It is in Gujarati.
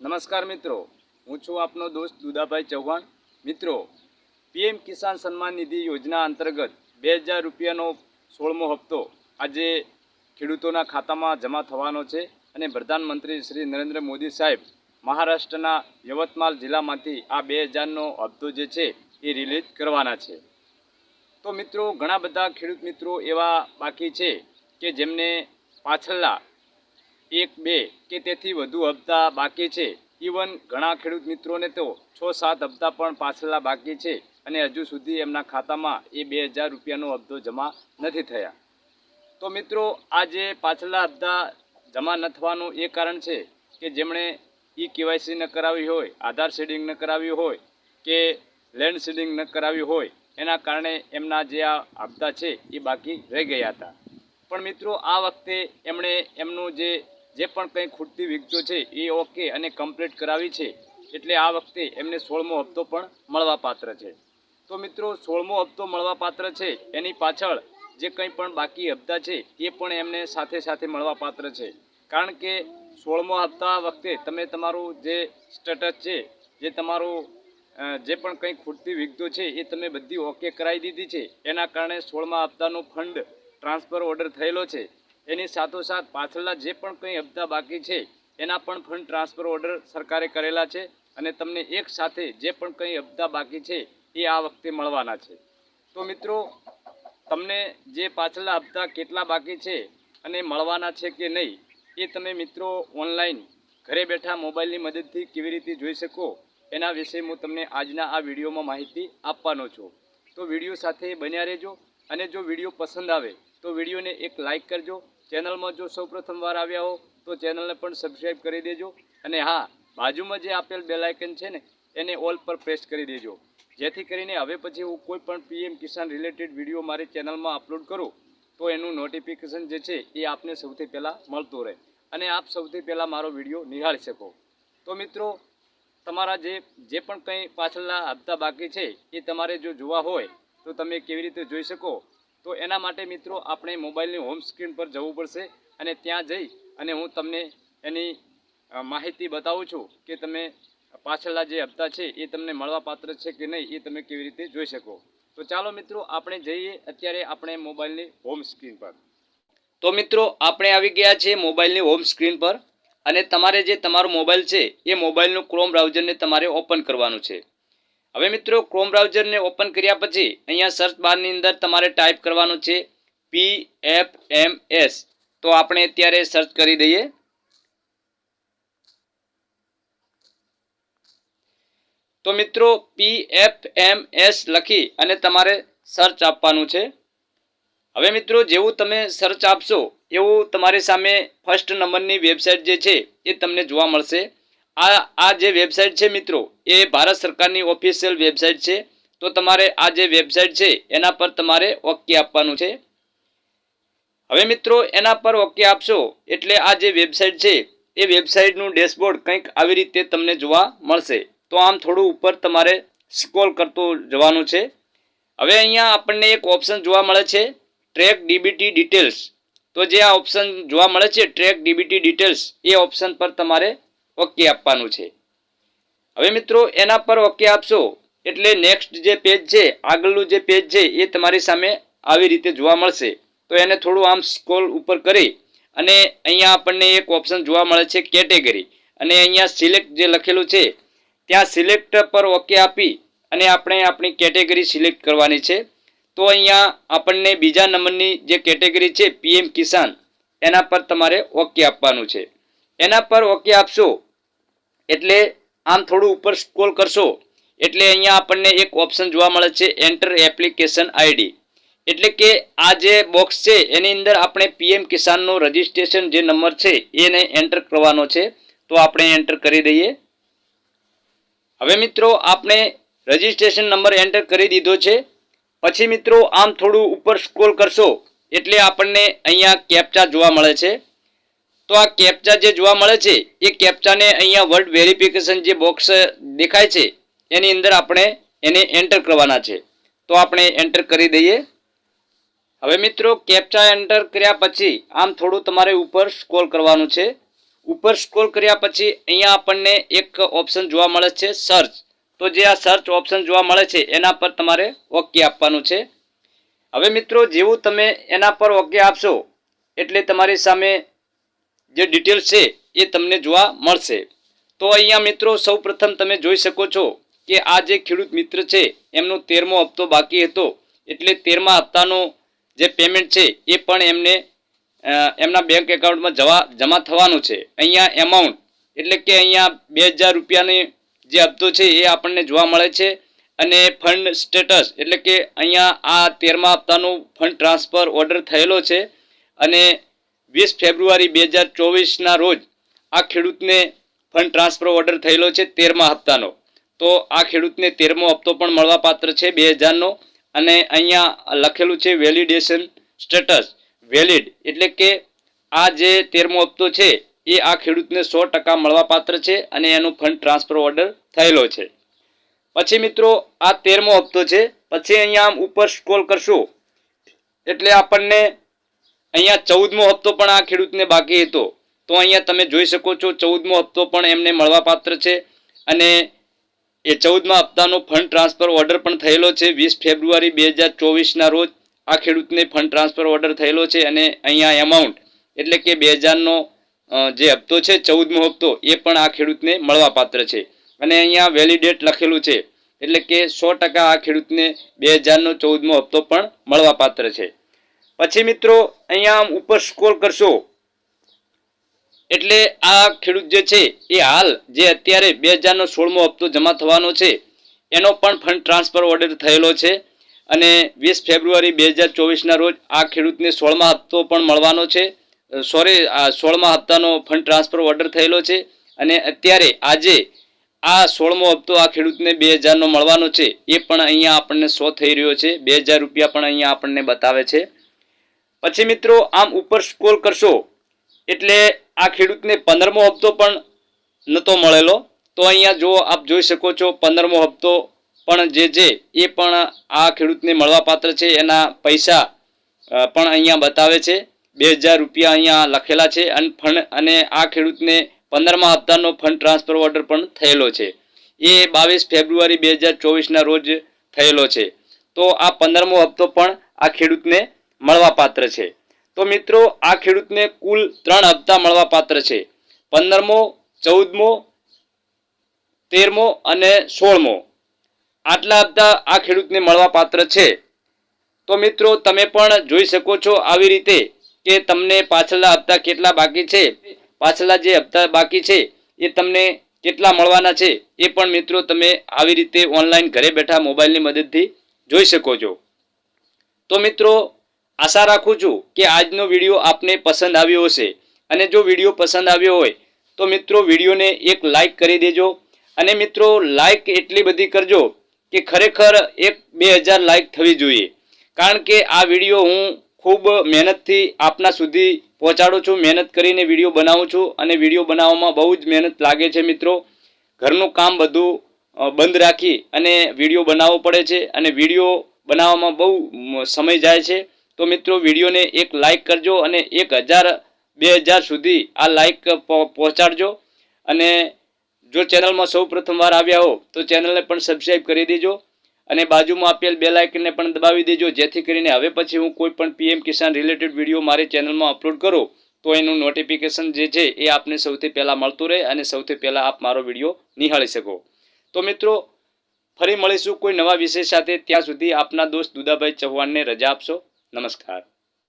નમસ્કાર મિત્રો. હું છું આપનો દોસ્ત દુદાભાઈ ચૌહાણ. મિત્રો, પીએમ કિસાન સન્માન નિધિ યોજના અંતર્ગત બે હજાર રૂપિયાનો સોળમો હપ્તો આજે ખેડૂતોના ખાતામાં જમા થવાનો છે અને પ્રધાનમંત્રી શ્રી નરેન્દ્ર મોદી સાહેબ મહારાષ્ટ્રના યવતમાલ જિલ્લામાંથી આ બે હજારનો હપ્તો જે છે એ રિલીઝ કરવાના છે. તો મિત્રો, ઘણા બધા ખેડૂત મિત્રો એવા બાકી છે કે જેમને પાછળના એક બે કે તેથી વધુ હપ્તા બાકી છે. ઇવન ઘણા ખેડૂત મિત્રોને તો છ સાત હપ્તા પણ પાછળના બાકી છે અને હજુ સુધી એમના ખાતામાં એ બે હજાર રૂપિયાનો હપ્તો જમા નથી થયા. તો મિત્રો આ જે પાછળના હપ્તા જમા ન થવાનું એ કારણ છે કે જેમણે ઈ કેવાયસી ન કરાવી હોય, આધાર શેડિંગ ન કરાવ્યું હોય કે લેન્ડ શેડિંગ ન કરાવ્યું હોય, એના કારણે એમના જે આ હપ્તા છે એ બાકી રહી ગયા હતા. પણ મિત્રો, આ વખતે એમણે એમનું જે જે પણ કંઈ ખૂટતી વિગતો છે એ ઓકે અને કમ્પ્લીટ કરાવી છે, એટલે આ વખતે એમને સોળમો હપ્તો પણ મળવા પાત્ર છે. તો મિત્રો, સોળમો હપ્તો મળવા પાત્ર છે, એની પાછળ જે કંઈ પણ બાકી હપ્તા છે, એ પણ એમને સાથે સાથે મળવા પાત્ર છે. કારણ કે સોળમો હપ્તા વખતે તમે તમારું જે સ્ટેટસ છે, જે તમારું જે પણ કંઈ ખૂટતી વિગતો છે, એ તમે બધી ઓકે કરાવી દીધી છે. એના કારણે સોળમા હપ્તાનો ફંડ ટ્રાન્સફર ઓર્ડર થયેલો છે. એની સાથોસાથ પાછળના જે પણ કંઈ હપ્તા બાકી છે, એના પણ ફંડ ટ્રાન્સફર ઓર્ડર સરકારે કરેલા છે અને તમને એક સાથે જે પણ કંઈ હપ્તા બાકી છે, એ આ વખતે મળવાના છે. તો મિત્રો, તમને જે પાછળના હપ્તા કેટલા બાકી છે અને મળવાના છે કે નહીં, એ તમે મિત્રો ઓનલાઈન ઘરે બેઠા મોબાઈલની મદદથી કેવી રીતે જોઈ શકો, એના વિશે હું તમને આજના આ વિડીયોમાં માહિતી આપવાનો છું. તો વીડિયો સાથે બન્યા રહેજો અને જો વીડિયો પસંદ આવે તો વિડીયોને એક લાઇક કરજો. ચેનલમાં જો સૌ પ્રથમવાર આવ્યા હો, તો ચેનલને પણ સબસ્ક્રાઈબ કરી દેજો. અને હા, બાજુમાં જે આપેલ બેલાયકન છે ને, એને ઓલ પર પ્રેસ કરી દેજો. જેથી કરીને હવે પછી હું કોઈ પણ પીએમ કિસાન રિલેટેડ વીડિયો મારી ચેનલમાં અપલોડ કરું, તો એનું નોટિફિકેશન જે છે એ આપને સૌથી પહેલાં મળતું રહે. અને આપ સૌથી પહેલાં મારો વીડિયો નિહાળી શકો. તો મિત્રો, તમારા જે જે પણ કંઈ પાછળના હપ્તા બાકી છે, એ તમારે જો જોવા હોય, તો તમે કેવી રીતે જોઈ શકો? તો એના માટે મિત્રો આપણે મોબાઈલની હોમ સ્ક્રીન પર જવું પડશે અને ત્યાં જઈ અને હું તમને એની માહિતી બતાવું છું કે તમે પાછળના જે હપ્તા છે એ તમને મળવાપાત્ર છે કે નહીં એ તમે કેવી રીતે જોઈ શકો. તો ચાલો મિત્રો આપણે જઈએ અત્યારે આપણે મોબાઈલની હોમ સ્ક્રીન પર. તો મિત્રો આપણે આવી ગયા છીએ મોબાઈલની હોમ સ્ક્રીન પર અને તમારે જે તમારો મોબાઈલ છે એ મોબાઈલનું ક્રોમ બ્રાઉઝરને તમારે ઓપન કરવાનું છે. હવે મિત્રો ક્રોમ બ્રાઉઝરને ઓપન કર્યા પછી અહીંયા સર્ચ બારની અંદર તમારે ટાઈપ કરવાનું છે પી એફ એમ એસ તો આપણે અત્યારે સર્ચ કરી દઈએ. તો મિત્રો પી એફ એમ એસ લખી અને તમારે સર્ચ આપવાનું છે. હવે મિત્રો, જેવું તમે સર્ચ આપશો, એવું તમારી સામે ફર્સ્ટ નંબરની વેબસાઇટ જે છે એ તમને જોવા મળશે. આ આ જે વેબસાઇટ છે મિત્રો, એ ભારત સરકારની ઓફિશિયલ વેબસાઇટ છે. તો તમારે આ જે વેબસાઇટ છે, એના પર તમારે ઓકે આપવાનું છે. હવે મિત્રો, એના પર ઓકે આપશો, એટલે આ જે વેબસાઇટ છે, એ વેબસાઇટનું ડેશબોર્ડ કંઈક આવી રીતે તમને જોવા મળશે. તો આમ થોડું ઉપર તમારે સ્ક્રોલ કરતું જવાનું છે. હવે અહીંયા આપણને એક ઓપ્શન જોવા મળે છે, ટ્રેક ડીબીટી ડિટેલ્સ. તો જે આ ઓપ્શન જોવા મળે છે, ટ્રેક ડીબીટી ડિટેલ્સ, એ ઓપ્શન પર તમારે ઓકે આપવાનું છે. હવે મિત્રો, એના પર ઓકે આપશો. એટલે નેક્સ્ટ જે પેજ છે, આગળનું જે પેજ છે, એ તમારી સામે આવી રીતે જોવા મળશે. તો એને થોડું આમ સ્કોલ ઉપર કરી અને અહીંયા આપણને એક ઓપ્શન જોવા મળે છે કેટેગરી અને અહીંયા સિલેક્ટ જે લખેલું છે, ત્યાં સિલેક્ટ પર ઓકે આપી અને આપણે આપણી કેટેગરી સિલેક્ટ કરવાની છે. તો અહીંયા આપણને બીજા નંબરની જે કેટેગરી છે પીએમ કિસાન, એના પર તમારે ઓકે આપવાનું છે. એના પર ઓકે આપશો એટલે આમ થોડું ઉપર સ્ક્રોલ કરશો, એટલે અહીંયા આપણને એક ઓપ્શન જોવા મળે છે એન્ટર એપ્લિકેશન આઈડી એટલે કે આ જે બોક્સ છે, એની અંદર આપણે પીએમ કિસાનનો રજિસ્ટ્રેશન જે નંબર છે, એને એન્ટર કરવાનો છે. તો આપણે એન્ટર કરી દઈએ. હવે મિત્રો, આપણે રજિસ્ટ્રેશન નંબર એન્ટર કરી દીધો છે. પછી મિત્રો, આમ થોડું ઉપર સ્ક્રોલ કરશો, એટલે આપણને અહીંયા કેપ્ચા જોવા મળે છે. તો આ કેપ્ચા જે જોવા મળે છે, એ કેપ્ચાને અહીંયા વર્ડ વેરિફિકેશન જે બોક્સ દેખાય છે, એની અંદર આપણે એને એન્ટર કરવાના છે. તો આપણે એન્ટર કરી દઈએ. હવે મિત્રો કેપ્ચા એન્ટર કર્યા પછી આમ થોડું તમારે ઉપર સ્ક્રોલ કરવાનું છે. ઉપર સ્ક્રોલ કર્યા પછી અહીંયા આપણને એક ઓપ્શન જોવા મળે છે સર્ચ તો જે આ સર્ચ ઓપ્શન જોવા મળે છે, એના પર તમારે ઓકે આપવાનું છે. હવે મિત્રો, જેવું તમે એના પર ઓકે આપશો, એટલે તમારી સામે જે ડિટેલ્સ છે, એ તમને જોવા મળશે. તો અહીંયા મિત્રો સૌપ્રથમ તમે જોઈ શકો છો કે આ જે ખેડૂત મિત્ર છે, એમનો તેરમો હપ્તો બાકી હતો. એટલે તેરમા હપ્તાનો જે પેમેન્ટ છે, એ પણ એમને એમના બેંક એકાઉન્ટમાં જવા, જમા થવાનું છે. અહીંયા એમાઉન્ટ એટલે કે અહીંયા બે હજાર રૂપિયાની જે હપ્તો છે, એ આપણને જોવા મળે છે. અને ફંડ સ્ટેટસ એટલે કે અહીંયા આ તેરમા હપ્તાનું ફંડ ટ્રાન્સફર ઓર્ડર થયેલો છે. અને વીસ ફેબ્રુઆરી બે હજાર ચોવીસના રોજ આ ખેડૂતને ફંડ ટ્રાન્સફર ઓર્ડર થયેલો છે તેરમા હપ્તાનો. તો આ ખેડૂતને તેરમો હપ્તો પણ મળવાપાત્ર છે બે હજારનો અને અહીંયા લખેલું છે વેલિડેશન સ્ટેટસ. વેલિડ એટલે કે આ જે તેરમો હપ્તો છે એ આ ખેડૂતને સો ટકા મળવાપાત્ર છે અને એનો ફંડ ટ્રાન્સફર ઓર્ડર થયેલો છે. પછી મિત્રો આ તેરમો હપ્તો છે. પછી અહીંયા આમ ઉપર સ્ક્રોલ કરશો. એટલે આપણને અહીંયા ચૌદમો હપ્તો પણ આ ખેડૂતને બાકી હતો. તો અહીંયા તમે જોઈ શકો છો ચૌદમો હપ્તો પણ એમને મળવાપાત્ર છે અને એ ચૌદમા હપ્તાનો ફંડ ટ્રાન્સફર ઓર્ડર પણ થયેલો છે. વીસ ફેબ્રુઆરી બે હજાર ચોવીસના રોજ આ ખેડૂતને ફંડ ટ્રાન્સફર ઓર્ડર થયેલો છે અને અહીંયા એમાઉન્ટ એટલે કે બે હજારનો જે હપ્તો છે ચૌદમો હપ્તો એ પણ આ ખેડૂતને મળવાપાત્ર છે. અને અહીંયા વેલિડેટ લખેલું છે એટલે કે સો ટકા આ ખેડૂતને બે હજારનો ચૌદમો હપ્તો પણ મળવાપાત્ર છે. પછી મિત્રો, અહીંયા આમ ઉપર સ્કોર કરશો. એટલે આ ખેડૂત જે છે, એ હાલ જે અત્યારે બે હજારનો સોળમો હપ્તો જમા થવાનો છે, એનો પણ ફંડ ટ્રાન્સફર ઓર્ડર થયેલો છે. અને વીસ ફેબ્રુઆરી બે હજાર ચોવીસના રોજ આ ખેડૂતને સોળમા હપ્તો પણ મળવાનો છે. સોરી સોળમા હપ્તાનો ફંડ ટ્રાન્સફર ઓર્ડર થયેલો છે. અને અત્યારે આજે આ સોળમો હપ્તો આ ખેડૂતને બે હજારનો મળવાનો છે, એ પણ અહીંયા આપણને શો થઈ રહ્યો છે. બે હજાર રૂપિયા પણ અહીંયા આપણને બતાવે છે. પછી મિત્રો, આમ ઉપર સ્ક્રોલ કરશો, એટલે આ ખેડૂતને પંદરમો હપ્તો પણ નહોતો મળેલો. તો અહીંયા જો આપ જોઈ શકો છો, પંદરમો હપ્તો પણ જે છે એ પણ આ ખેડૂતને મળવાપાત્ર છે. એના પૈસા પણ અહીંયા બતાવે છે. બે હજાર રૂપિયા અહીંયા લખેલા છે. અને ફંડ, અને આ ખેડૂતને પંદરમા હપ્તાનો ફંડ ટ્રાન્સફર ઓર્ડર પણ થયેલો છે. એ બાવીસ ફેબ્રુઆરી બે હજાર ચોવીસના રોજ થયેલો છે. તો આ પંદરમો હપ્તો પણ આ ખેડૂતને મળવાપાત્ર છે. તો મિત્રો, આ ખેડૂતને કુલ ત્રણ હપ્તા મળવાપાત્ર છે. પંદરમો, ચૌદમો, તેરમો અને સોળમો. આટલા હપ્તા આ ખેડૂતને મળવાપાત્ર છે. તો મિત્રો, તમે પણ જોઈ શકો છો આવી રીતે કે તમને પાછલા હપ્તા કેટલા બાકી છે. પાછલા જે હપ્તા બાકી છે, એ તમને કેટલા મળવાના છે, એ પણ મિત્રો તમે આવી રીતે ઓનલાઈન ઘરે બેઠા મોબાઈલની મદદથી જોઈ શકો છો. તો મિત્રો આશા રાખું છું કે આજનો વીડિયો આપને પસંદ આવ્યો હશે. અને જો વીડિયો પસંદ આવ્યો હોય, તો મિત્રો વિડીયોને એક લાઈક કરી દેજો. અને મિત્રો લાઇક એટલી બધી કરજો કે ખરેખર એક બે હજાર લાઇક થવી જોઈએ. કારણ કે આ વીડિયો હું ખૂબ મહેનતથી આપના સુધી પહોંચાડું છું, મહેનત કરીને વીડિયો બનાવું છું. અને વીડિયો બનાવવામાં બહુ જ મહેનત લાગે છે મિત્રો. ઘરનું કામ બધું બંધ રાખી અને વીડિયો બનાવવો પડે છે. અને વીડિયો બનાવવામાં બહુ સમય જાય છે. તો મિત્રો, વિડીયોને એક લાઇક કરજો અને એક હજાર, બે હજાર સુધી આ લાઇક પહોંચાડજો. અને જો ચેનલમાં સૌ પ્રથમવાર આવ્યા હો, તો ચેનલને પણ સબસ્ક્રાઈબ કરી દેજો અને બાજુમાં આપેલ બે લાઇકનને પણ દબાવી દેજો, જેથી કરીને હવે પછી હું કોઈ પણ પીએમ કિસાન રિલેટેડ વીડિયો મારી ચેનલમાં અપલોડ કરું, તો એનું નોટિફિકેશન જે છે એ આપને સૌથી પહેલાં મળતું રહે અને સૌથી પહેલાં આપ મારો વીડિયો નિહાળી શકો. તો મિત્રો, ફરી મળીશું કોઈ નવા વિષય સાથે. ત્યાં સુધી આપના દોસ્ત દુદાભાઈ ચૌહાણને રજા આપશો. નમસ્કાર.